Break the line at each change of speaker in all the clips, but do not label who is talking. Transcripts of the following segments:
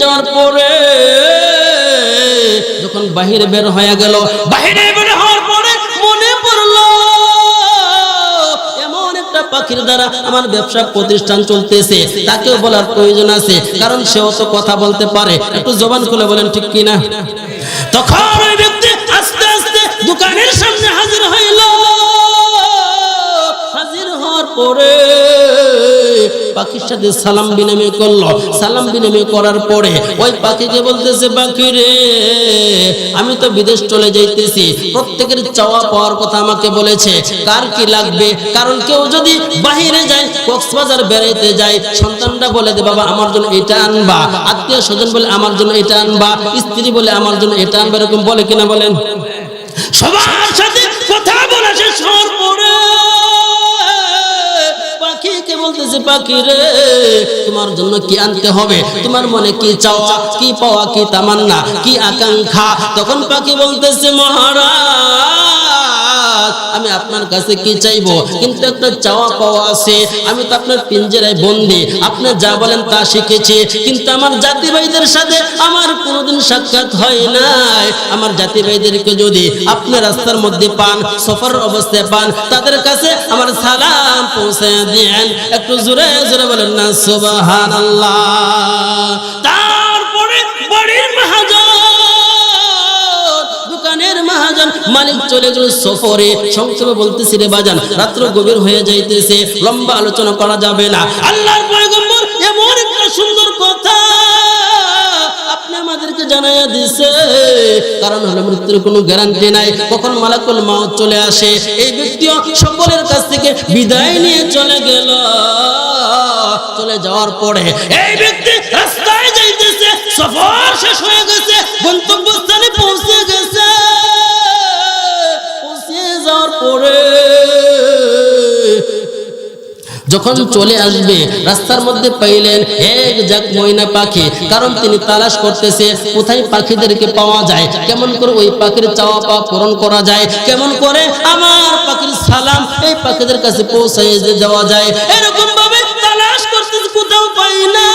যাওয়ার পরে যখন বাহিরে বের হয়ে গেল, বাহিরে বের হওয়ার পরে মনে পড়ল, এমন একটা পাখির দ্বারা আমার ব্যবসা প্রতিষ্ঠান চলতেছে। তাকেও বলার প্রয়োজন আছে, কারণ সেও তো কথা বলতে পারে। একটু জবান খুলে বলেন, ঠিক কিনা? সাথে সালাম বিনিময় করল। সালাম বিনিময় করার পরে ওই পাখিকে বলতেছে, পাখি রে, আমি তো বিদেশ চলে যাইতেছি। প্রত্যেকের চাওয়া পাওয়ার কথা আমাকে বলেছে। কার কি লাগবে? কারণ কেউ যদি বাহিরে যায়, কক্সবাজার বেড়াইতে যায়, সন্তানরা বলে দে বাবা, আমার জন্য এটা আনবা। আত্মীয় স্বজন বলে, আমার জন্য এটা আনবা। স্ত্রী বলে, আমার জন্য এটা আনবা। এরকম বলে কিনা বলেন? সবার পাখি রে। তোমার জন্য কি আনতে হবে? তোমার মনে কি চাওয়া, কি পাওয়া, কি তামান্না, কি আকাঙ্ক্ষা? তখন পাখি বলতেছে, মহারাজ আমি আপনার কাছে কি চাইব? কিন্তু একটা চাওয়া পাওয়া আছে, আমি তো আপনার পিঞ্জেরায় বন্দি, আপনি যা বলেন তা শিখেছি, কিন্তু আমার জাতি ভাইদের সাথে আমার কোনোদিন সাক্ষাৎ হয় নাই। আমার জাতি ভাইদেরকে যদি আপনি রাস্তার মধ্যে পান সফর অবস্থায় পান, তাদের কাছে আমার সালাম পৌঁছে দেন। একটু জোরে জোরে বলেন না সুবাহান তারপরে মহাজন মালিক চলে গেল সফরে। সংক্ষেপে বলতেছি রে বাজান, রাত্র গভীর হয়ে যাইতেছে, লম্বা আলোচনা করা যাবে না। আল্লাহর পয়গম্বর এমন একটা সুন্দর কথা আসে? এই ব্যক্তিও সকলের কাছ থেকে বিদায় নিয়ে চলে গেল। চলে যাওয়ার পরে এই ব্যক্তি রাস্তায় যাইতেছে, সফর শেষ হয়ে গেছে গন্তব্যস্থানে পরে যখন চলে আসবে রাস্তার মধ্যে পাইলেন এক জাক ময়না পাখি কারণ তিনি তালাশ করতেছে কোথায় পাখিদেরকে পাওয়া যায়? কেমন করে ওই পাখির চাওয়া পাওয়া পূরণ করা যায়? কেমন করে আমার পাখির সালাম এই পাখিদের কাছে পৌঁছায় যাওয়া যায়? এরকম ভাবে তালাশ করতেছে কোথাও পাই না।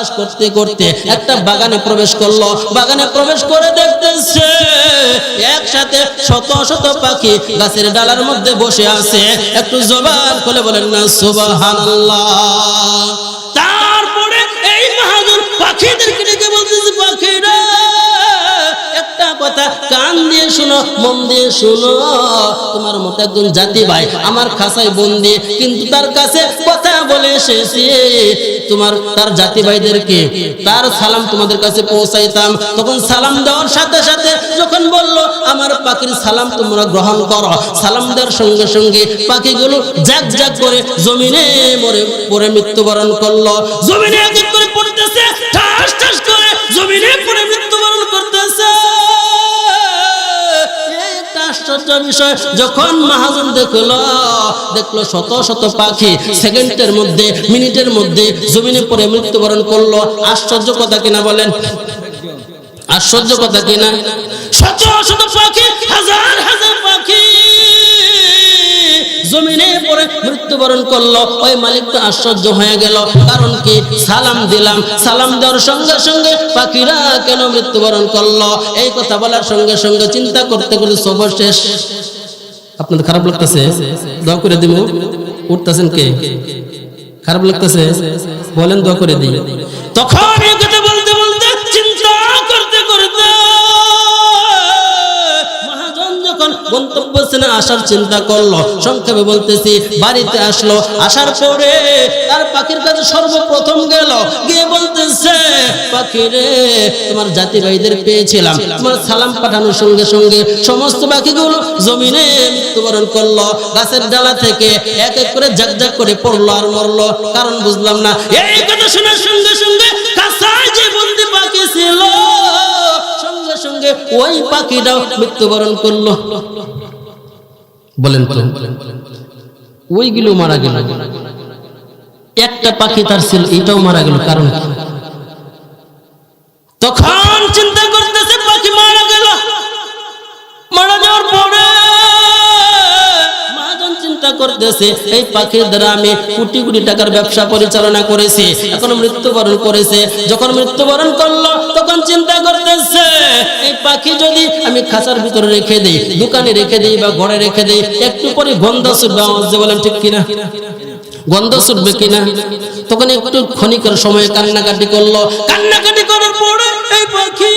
তালাশ করতে করতে একটা বাগানে প্রবেশ করল। বাগানে প্রবেশ করে দেখতেছে একসাথে শত শত পাখি গাছের ডালার মধ্যে বসে আছে। একটু জবান খুলে বলেন না, সুবহানাল্লাহ। তারপরে এই মহাজন পাখিদেরকে ডেকে বলতেছে, পাখিরা, একটা কথা কান দিয়ে মন শুনো, তোমার মতো একজন জাতি ভাই আমার খাসায় কিন্তু তার কাছে কথা বলে এসেছি, তোমার, তার জাতি ভাইদেরকে তার সালাম তোমাদের কাছে পৌঁছাইতাম। তখন সালাম দেওয়ার সাথে সাথে যখন বলল, আমার পাখির সালাম তোমরা গ্রহণ করো। সালাম দেওয়ার সঙ্গে সঙ্গে পাখিগুলো জাক করে জমিনে মরে পরে মৃত্যুবরণ করল। জমিনে করে পড়তেছে, ঠাস ঠাস করে জমিনে পরে মৃত্যুবরণ করতেছে। আশ্চর্য বিষয়, যখন মহাজন দেখল দেখল শত শত পাখি সেকেন্ডের মধ্যে, মিনিটের মধ্যে জমিনে পড়ে মৃত্যুবরণ করল। আশ্চর্য কথা কিনা বলেন? আশ্চর্য কথা কিনা? শত শত পাখি, হাজার হাজার পাখি মৃত্যুবরণ করল, ওই মালিক তো আশ্চর্য হয়ে গেল। কারণ কি? সালাম দিলাম। সালাম দেওয়ার সঙ্গে সঙ্গে পাখিরা কেন মৃত্যুবরণ করল? এই কথা বলার সঙ্গে সঙ্গে চিন্তা করতে করতে সবর শেষ। আপনাদের খারাপ লাগতেছে? দোয়া করে দিব। উঠতেছেন কে? খারাপ লাগতেছে? বলেন, দোয়া করে দিই। তখন কথা বলতে বলতে চিন্তা করতে করতে মহাজন যখন গন্তব্যস্থানে আসার চিন্তা করল, সংক্ষেপে বলতেছি, বাড়িতে আসলো, আসার পরে তার পাখির কাছে সর্বপ্রথম গেল, গিয়ে বলতেছে, পাখি রে, তোমার জাতি ভাইদের পেয়েছিলাম, তোমার সালাম পাঠানোর সঙ্গে সঙ্গে সমস্ত পাখিগুলো জমিনে মৃত্যুবরণ করল, গাছের ডালা থেকে এক এক করে ঝাক ঝাক করে পড়ল আর মরলো, কারণ বুঝলাম না। এই কথা শোনার সঙ্গে সঙ্গে কাঁচায় যে বন্দি পাখি ছিল, সঙ্গে সঙ্গে ওই পাখিটাও মৃত্যুবরণ করল। বলেন তো, ওইগুলো মারা গেল। একটা পাখি তার ছিল, এটাও মারা গেল, কারণ তখন চিন্তা করতেছে পাখি মারা গেল। মারা যাওয়ার পরে চিন্তা করতে বলতেছে এই পাখির দ্বারা আমি কোটি কোটি টাকার ব্যবসা পরিচালনা করেছি, এখন মৃত্যুবরণ করেছে। যখন মৃত্যুবরণ করল, তখন চিন্তা করতেছে এই পাখি যদি আমি খাঁচার ভিতরে রেখে দোকানে রেখে বা ঘরে রেখে একটু পরে গন্ধ আওয়াজ দিয়ে ঠিক কিনা? গন্ধ ছুটবে কিনা? তখন একটু ক্ষণিকের সময় কান্নাকাটি করল। কান্নাকাটি করার পরে এই পাখি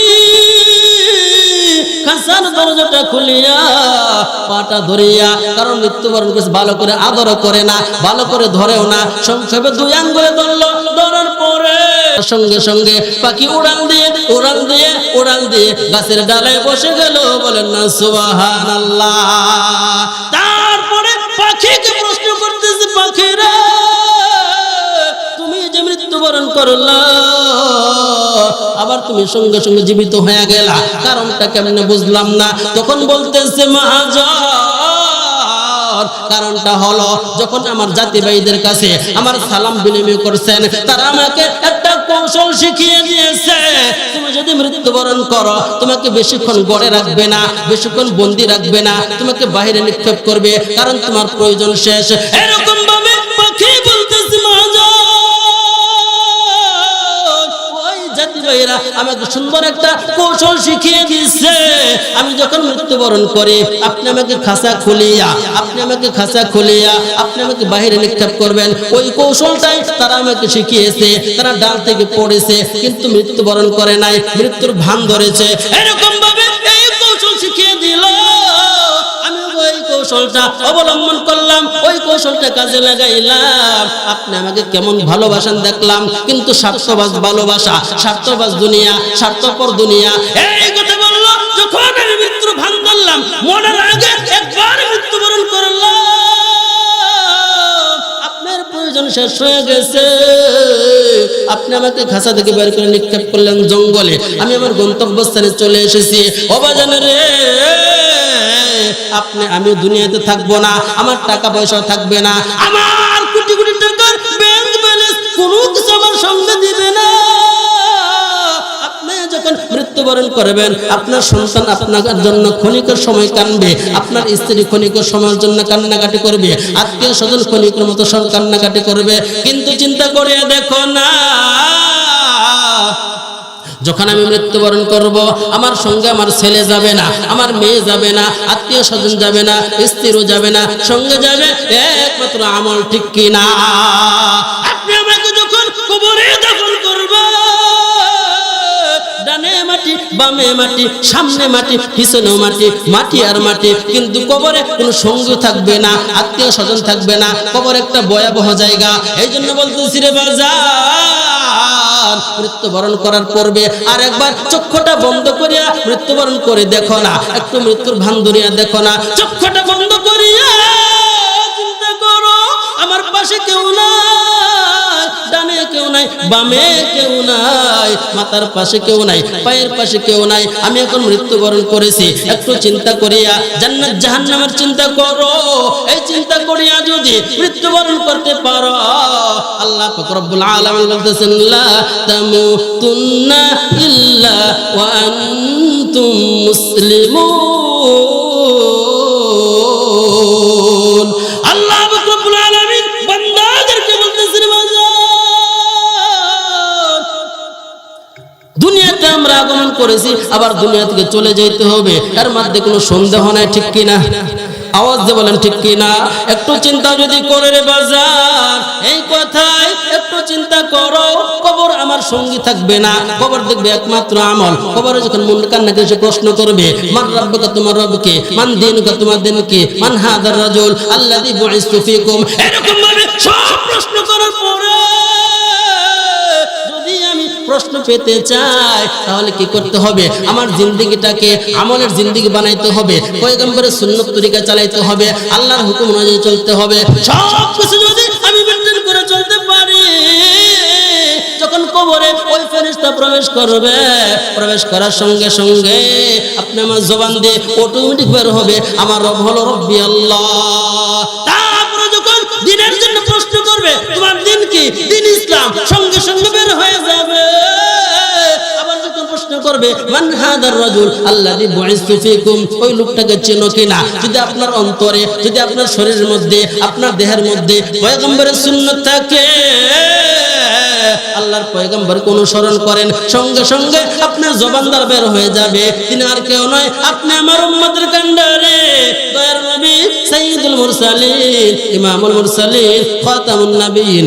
মৃত্যুবরণ ভালো করে আদর করে না, ভালো করে ধরেও না, সংক্ষেপে দুই আঙ্গুলে ধরলো, ধরার সঙ্গে সঙ্গে পাখি উড়াল দিয়ে উড়াল দিয়ে উড়াল দিয়ে গাছের ডালে বসে গেল। বলেন না সুবাহান তারপরে পাখিকে প্রশ্ন করতেছে, পাখিরা, তুমি যে মৃত্যুবরণ করলা, আবার তুমি সঙ্গে সঙ্গে জীবিত হয়ে গেলা। কারণটা কেমনে বুঝলাম না? তখন বলতেছে, মহাজন কারণটা হলো, যখন আমার জাতিবাহীদের কাছে আমার সালাম বিনিময় করছেন, তারা আমাকে একটা কৌশল শিখিয়ে দিয়েছে। তুমি যদি মৃত্যুবরণ করো, তোমাকে বেশিক্ষণ গড়ে রাখবে না, বেশিক্ষণ বন্দি রাখবে না, তোমাকে বাহিরে নিক্ষেপ করবে, কারণ তোমার প্রয়োজন শেষ। এরকম ভাইয়েরা, আমাকে সুন্দর একটা কৌশল শিখিয়ে দিচ্ছে আমি যখন মৃত্যুবরণ করি, আপনি আমাকে খাসা খুলিয়া, আপনি আমাকে খাসা খুলিয়া, আপনি আমাকে বাহিরে নিক্ষেপ করবেন। ওই কৌশলটাই তারা আমাকে শিখিয়েছে, তারা ডাল থেকে পড়েছে, কিন্তু মৃত্যুবরণ করে নাই, মৃত্যুর ভান ধরেছে। এরকম ভাবে কৌশলটা অবলম্বন করলাম, ওই কৌশলটা কাজে লাগাইলাম। আপনি আমাকে কেমন ভালোবাসেন দেখলাম, কিন্তু স্বার্থবাজ ভালোবাসা, স্বার্থবাজ দুনিয়া, স্বার্থপর দুনিয়া। এই কথা বলল, যখন আমি মৃত্যু ভান করলাম মনের আগে একবার প্রয়োজন শেষ হয়ে গেছে। আপনি আমাকে খাসা থেকে বের করে নিক্ষেপ করলেন জঙ্গলে। আমি আমার গন্তব্যস্থানে চলে এসেছি। অবাজানে রে, আপনি, আমি দুনিয়াতে থাকব না। আমার টাকা পয়সা থাকবে না। আমার কোটি কোটি টাকার ব্যাংক ব্যালেন্স কোনো কিছু আমার সঙ্গে দিবে মৃত্যুবরণ করবেন। আপনার সন্তান আপনার জন্য ক্ষণিকের সময় কানবে। আপনার স্ত্রী ক্ষণিকের সময়ের জন্য কান্নাকাটি করবে। আত্মীয় স্বজন ক্ষণিকের মতো সব কান্নাকাটি করবে। কিন্তু চিন্তা করে দেখো না, যখন আমি মৃত্যুবরণ করব, আমার সঙ্গে আমার ছেলে যাবে না, আমার মেয়ে যাবে না, আত্মীয় স্বজন যাবে না, স্ত্রীও যাবে না, সঙ্গে যাবে একমাত্র আমল ঠিক কিনা? বামে মাটি, সামনে মাটি পিছনেও মাটি মাটি আর মাটি। কিন্তু কবরে কোনো সঙ্গী থাকবে না, আত্মীয় স্বজন থাকবে না, কবর একটা ভয়াবহ জায়গা। এই জন্য বলতেছি রে বাজার, মৃত্যুবরণ করার পূর্বে আর একবার চক্ষুটা বন্ধ করিয়া মৃত্যুবরণ করে দেখো না। একটু মৃত্যুর ভান ধরিয়া দেখো না। চক্ষুটা বন্ধ করিয়া আমার পাশে কেউ নাই, ডানে কেউ নাই, বামে কেউ নাই, মাথার পাশে কেউ নাই, পায়ের পাশে কেউ নাই। আমি এখন মৃত্যুবরণ করেছি। একটু চিন্তা করিয়া, জান্নাত জাহান্নামের চিন্তা করো। এই চিন্তা করিয়া যদি মৃত্যুবরণ করতে পারো, আল্লাহ পাক রব্বুল আলামিন বলতেছেন, লা তামুতুন্না ইল্লা ওয়া আনতুম মুসলিমুন। করেছি, আবার দুনিয়া থেকে চলে যেতে হবে। এর মধ্যে কোনো সন্দেহ নাই, ঠিক কিনা? আওয়াজ দিয়ে বলেন, ঠিক কিনা? একটু চিন্তা যদি করে রে বাজার, এই কথাই একটু চিন্তা করো। কবর আমার সঙ্গী থাকবে না। কবর দেখবে একমাত্র আমল। কবরে যখন মন কান্না করে সে প্রশ্ন করবে, মান রব্বকা, তোমার রবকে? মান দিনুকা, তোমার দিন কি মান হাদার রাজুল? আল্লাযী বুইস্তু ফীকুম? এরকম ভাবে সব প্রশ্ন করার প্রশ্ন পেতে চাই তাহলে কি করতে হবে? আমার জিন্দগিটাকে আমলের জিন্দগি বানাইতে হবে, পয়গম্বরের সুন্নত তরিকা চালাইতে হবে, আল্লাহর হুকুম অনুযায়ী চলতে হবে। সব কিছু যদি আমি মেনটেন করে চলতে পারি, যখন কবরে ওই ফেরেশতা প্রবেশ করবে, প্রবেশ করার সঙ্গে সঙ্গে আপনি আমার জবান দিয়ে অটোমেটিক বের হবে, আমার রব হলো রব্বি আল্লাহ। তারপরে যখন দিনের জন্য প্রশ্ন করবে, তোমার দিন কি? দিন ইসলাম। করবে হাদার রাজুল, আল্লাযী ওই লোকটাকে চেনো কিনা? যদি আপনার অন্তরে, যদি আপনার শরীরের মধ্যে, আপনার দেহের মধ্যে পয়গম্বরের সুন্নাত থাকে, আল্লাহর অনুসরণ করেন, সঙ্গে সঙ্গে আপনার বের হয়ে যাবে। তিনি আর কেউ নয়, আপনি আমার উম্মতের দয়ার নবী সাইয়্যিদুল মুরসালিন, ইমামুল মুরসালিন, খাতামুন নবীন